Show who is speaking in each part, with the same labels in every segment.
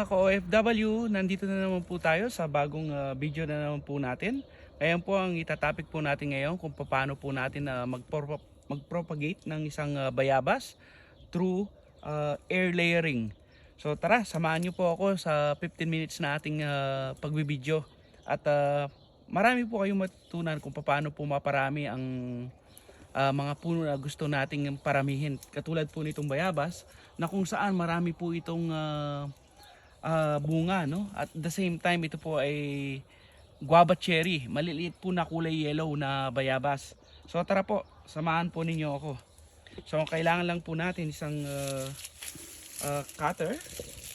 Speaker 1: Mga OFW, nandito na naman po tayo sa bagong ah, video na naman po natin. Ngayon po ang itatopic po natin ngayon kung paano po natin na magpro- mag-propagate ng isang ah, bayabas through ah, air layering. So tara, samahan niyo po ako sa 15 minutes na ating ah, pagbibideo. At ah, marami po kayong matutunan kung paano po maparami ang ah, mga puno na gusto nating paramihin. Katulad po nitong bayabas na kung saan marami po itong ah, ah, bunga no? At the same time ito po ay guava cherry. Maliliit po na kulay yellow na bayabas. So tara po samahan po ninyo ako. So ang kailangan lang po natin isang ah, ah, cutter.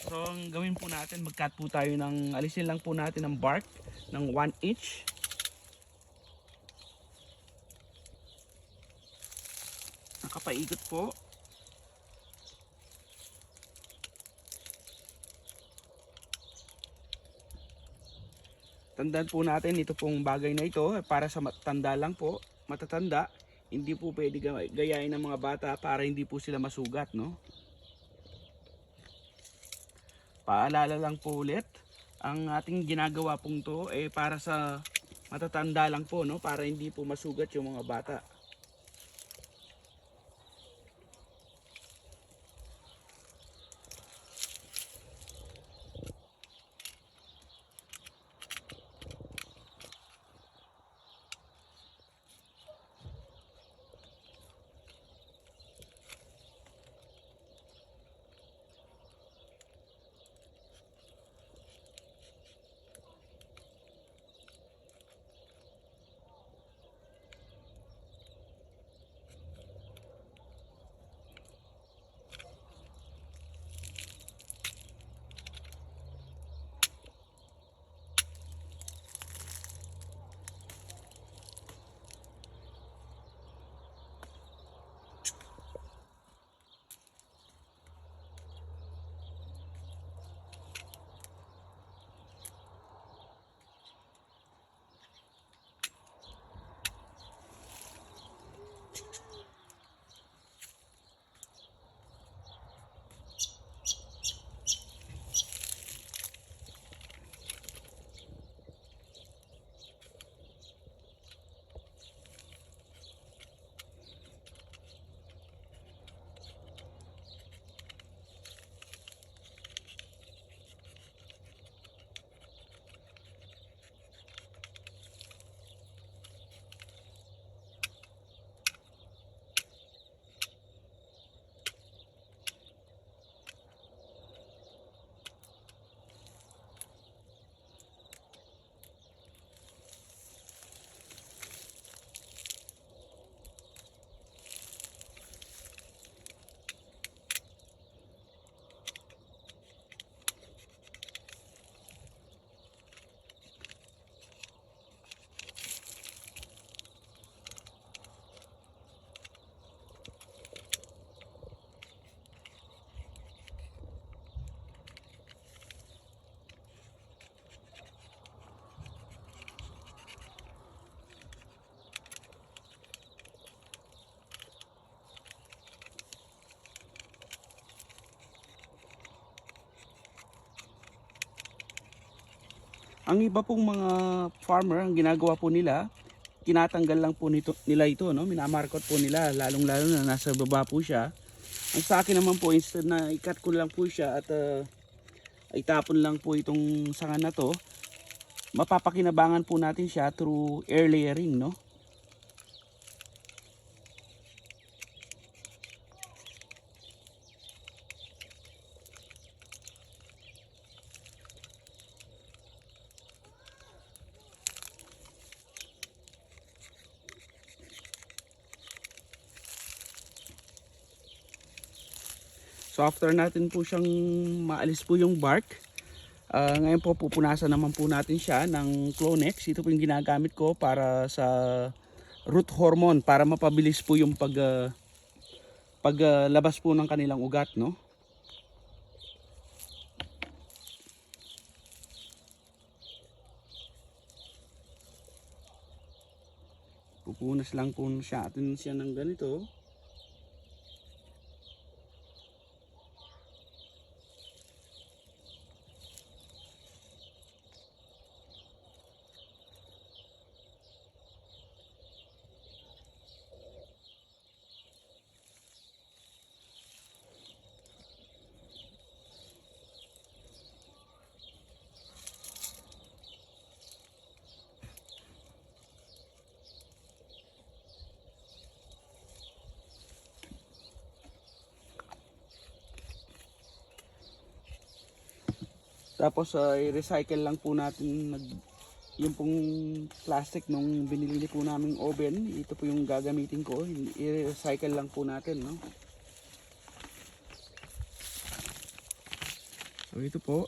Speaker 1: So ang gawin po natin mag cut po tayo ng alisin lang po natin ang bark ng 1 inch. Nakapaikot po Tandaan po natin ito pong bagay na ito para sa matanda lang po, matatanda, hindi po pwede ga- gayahin ng mga bata para hindi po sila masugat, no? Paalala lang po ulit, ang ating ginagawa pong to eh para sa matatanda lang po, no? Para hindi po masugat yung mga bata. Ang iba pong mga farmer, ang ginagawa po nila, tinatanggal lang po nito, nila ito, no? minamarkot po nila, lalong lalo na nasa baba po siya. Ang sa akin naman po, instead na ikat ko lang po siya at uh, itapon lang po itong sanga na to, mapapakinabangan po natin siya through air layering, no? So after natin po siyang maalis po yung bark, ah, ngayon po pupunasan naman po natin siya ng Clonex. Ito po yung ginagamit ko para sa root hormone para mapabilis po yung pag ah, paglabas po ng kanilang ugat, no? Pupunas lang po siya atin siya ng ganito. Tapos ah, i-recycle lang po natin nag yung pong plastic nung binili po naming oven, ito po yung gagamitin ko. I-recycle lang po natin, no? So ito po.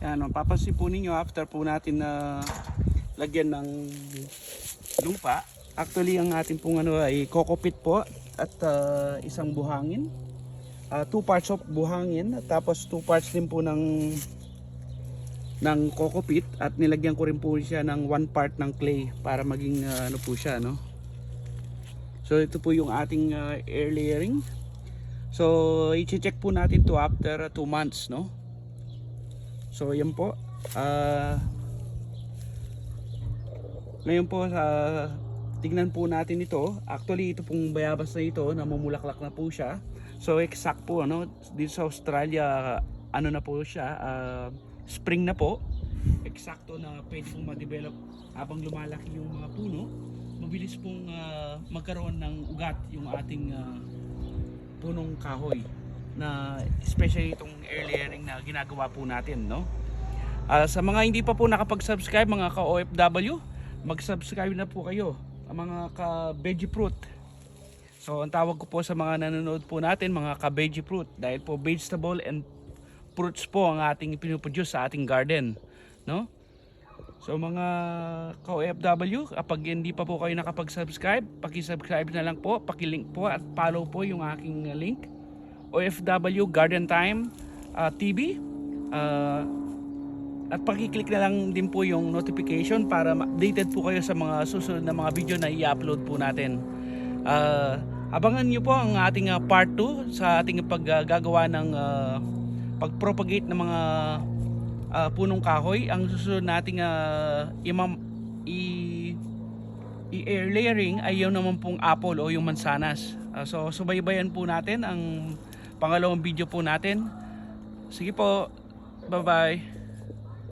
Speaker 1: Yan, mapapansin po ninyo after po natin na lagyan ng lupa. Actually, ang ating pong ano ay kokopit po at ah, isang buhangin. Ah, two parts of buhangin tapos two parts din po ng ng kokopit at nilagyan ko rin po siya ng one part ng clay para maging ah, ano po siya no. So ito po yung ating ah, air layering. So i-check po natin to after 2 months no. So yan po. Ah ngayon po sa tignan po natin ito. Actually ito pong bayabas na ito namumulaklak na po siya. So exact po ano dito sa Australia ano na po siya ah, spring na po. Eksakto na pwede pong ma-develop habang lumalaki yung mga puno. Mabilis pong ah, magkaroon ng ugat yung ating ah, punong kahoy na especially itong air na ginagawa po natin no. Ah, sa mga hindi pa po nakapag-subscribe mga ka-OFW, mag-subscribe na po kayo ang mga ka-veggie fruit. So ang tawag ko po sa mga nanonood po natin, mga ka-veggie fruit dahil po vegetable and fruits po ang ating pinuproduce sa ating garden, no? So mga ka-OFW, kapag hindi pa po kayo nakapag-subscribe, paki-subscribe na lang po, paki-link po at follow po yung aking link. OFW Garden Time uh, TV. Uh, at paki-click na lang din po yung notification para updated po kayo sa mga susunod na mga video na i-upload po natin. Uh, abangan nyo po ang ating uh, part 2 sa ating paggagawa ng uh, pag-propagate ng mga uh, punong kahoy. Ang susunod nating uh, imam, i, i-air layering ay yun naman pong apple o yung mansanas. Uh, so subaybayan po natin ang pangalawang video po natin. Sige po. Bye-bye.